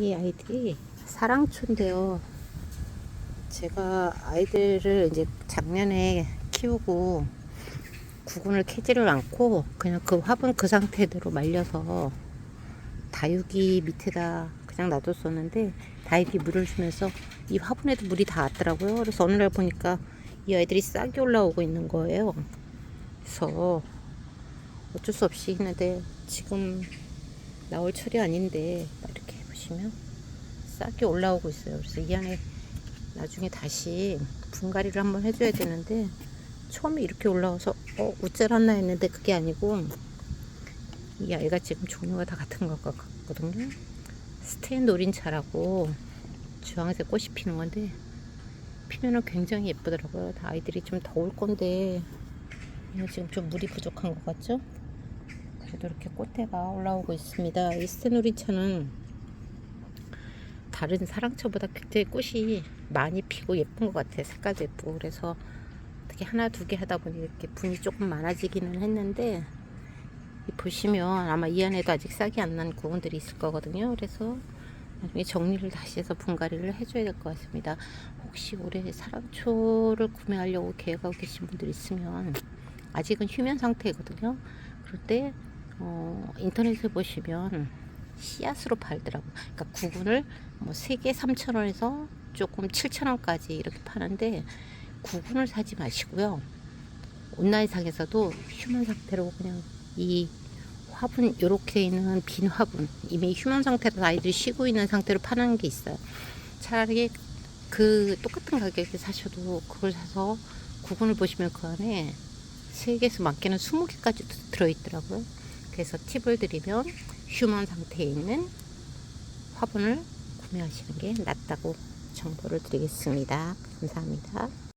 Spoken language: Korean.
이 아이들이 사랑초인데요. 제가 아이들을 이제 작년에 키우고 구근을 캐지를 않고 그냥 그 화분 그 상태대로 말려서 다육이 밑에다 그냥 놔뒀었는데 다육이 물을 주면서 이 화분에도 물이 다 왔더라고요. 그래서 어느 날 보니까 이 아이들이 싹이 올라오고 있는 거예요. 그래서 어쩔 수 없이 했는데 지금 나올 철이 아닌데 보시면 싹이 올라오고 있어요. 그래서 이 안에 나중에 다시 분갈이를 한번 해줘야 되는데 처음에 이렇게 올라와서 어 우짜랐나 했는데 그게 아니고 이 아이가 지금 종류가 다 같은 것 같거든요. 스테인 노린차라고 주황색 꽃이 피는 건데 피면은 굉장히 예쁘더라고요. 다 아이들이 좀 더울 건데 얘는 지금 좀 물이 부족한 것 같죠? 그래도 이렇게 꽃대가 올라오고 있습니다. 이 스테인 노린차는 다른 사랑초보다 굉장히 꽃이 많이 피고 예쁜 것 같아요. 색깔도 예쁘고 그래서 어떻게 하나 두 개 하다 보니 이렇게 분이 조금 많아지기는 했는데 이 보시면 아마 이 안에도 아직 싹이 안 난 구분들이 있을 거거든요. 그래서 나중에 정리를 다시 해서 분갈이를 해줘야 될 것 같습니다. 혹시 올해 사랑초를 구매하려고 계획하고 계신 분들 있으면 아직은 휴면 상태거든요. 그럴 때 어, 인터넷에 보시면 씨앗으로 팔더라고. 그러니까 구근을 뭐 3개 3,000원에서 조금 7,000원까지 이렇게 파는데 구근을 사지 마시고요. 온라인상에서도 휴면 상태로 그냥 이 화분 이렇게 있는 빈 화분 이미 휴면 상태로 아이들이 쉬고 있는 상태로 파는 게 있어요. 차라리 그 똑같은 가격에 사셔도 그걸 사서 구근을 보시면 그 안에 3개에서 많게는 20개까지 들어있더라고요. 그래서 팁을 드리면 휴먼 상태에 있는 화분을 구매하시는 게 낫다고 정보를 드리겠습니다. 감사합니다.